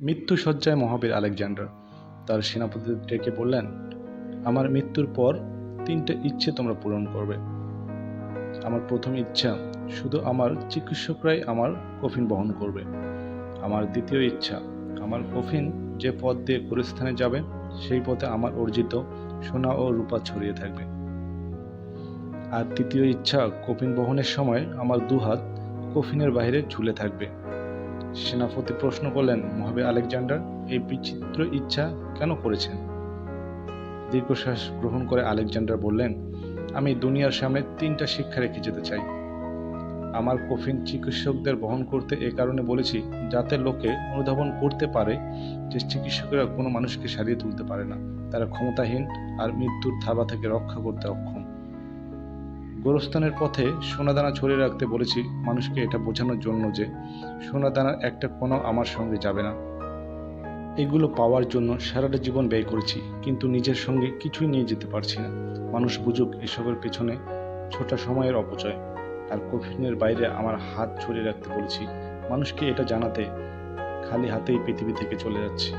মৃত্যু শয্যায় মহাবীর আলেকজান্ডার তার সেনাপতিদের ডেকে বললেন, আমার মৃত্যুর পর তিনটে ইচ্ছে তোমরা পূরণ করবে। আমার প্রথম ইচ্ছা শুধু আমার চিকিৎসকরাই আমার কফিন বহন করবে। আমার দ্বিতীয় ইচ্ছা, আমার কফিন যে পথ দিয়ে গুরুস্থানে যাবে, সেই পথে আমার অর্জিত সোনা ও রূপা ছড়িয়ে থাকবে। আর তৃতীয় ইচ্ছা, কফিন বহনের সময় আমার দুহাত কফিনের বাইরে ঝুলে থাকবে। সেনাপতি প্রশ্ন করলেন, মহাবীর আলেকজান্ডার, এই বিচিত্র ইচ্ছা কেন করেছেন? দীর্ঘশ্বাস গ্রহণ করে আলেকজান্ডার বললেন, আমি দুনিয়ার সামনে তিনটা শিক্ষা রেখে যেতে চাই। আমার কফিন চিকিৎসকদের বহন করতে এ কারণে বলেছি, যাতে লোকে অনুধাবন করতে পারে যে চিকিৎসকেরা কোনো মানুষকে সারিয়ে তুলতে পারে না। তারা ক্ষমতাহীন আর মৃত্যুর থাবা থেকে রক্ষা করতে অক্ষম। গোরস্থানের পথে সোনাদানা ছড়িয়ে রাখতে বলেছি মানুষকে এটা বোঝানোর জন্য যে সোনাদানার একটা কোনো আমার সঙ্গে যাবে না। এগুলো পাওয়ার জন্য সারাটা জীবন ব্যয় করেছি, কিন্তু নিজের সঙ্গে কিছুই নিয়ে যেতে পারছি না। মানুষ বুঝুক এসবের পেছনে ছোটা সময়ের অপচয়, আর কফিনের বাইরে আমার হাত ছড়িয়ে রাখতে বলেছি, মানুষকে এটা জানাতে খালি হাতেই পৃথিবী থেকে চলে যাচ্ছি।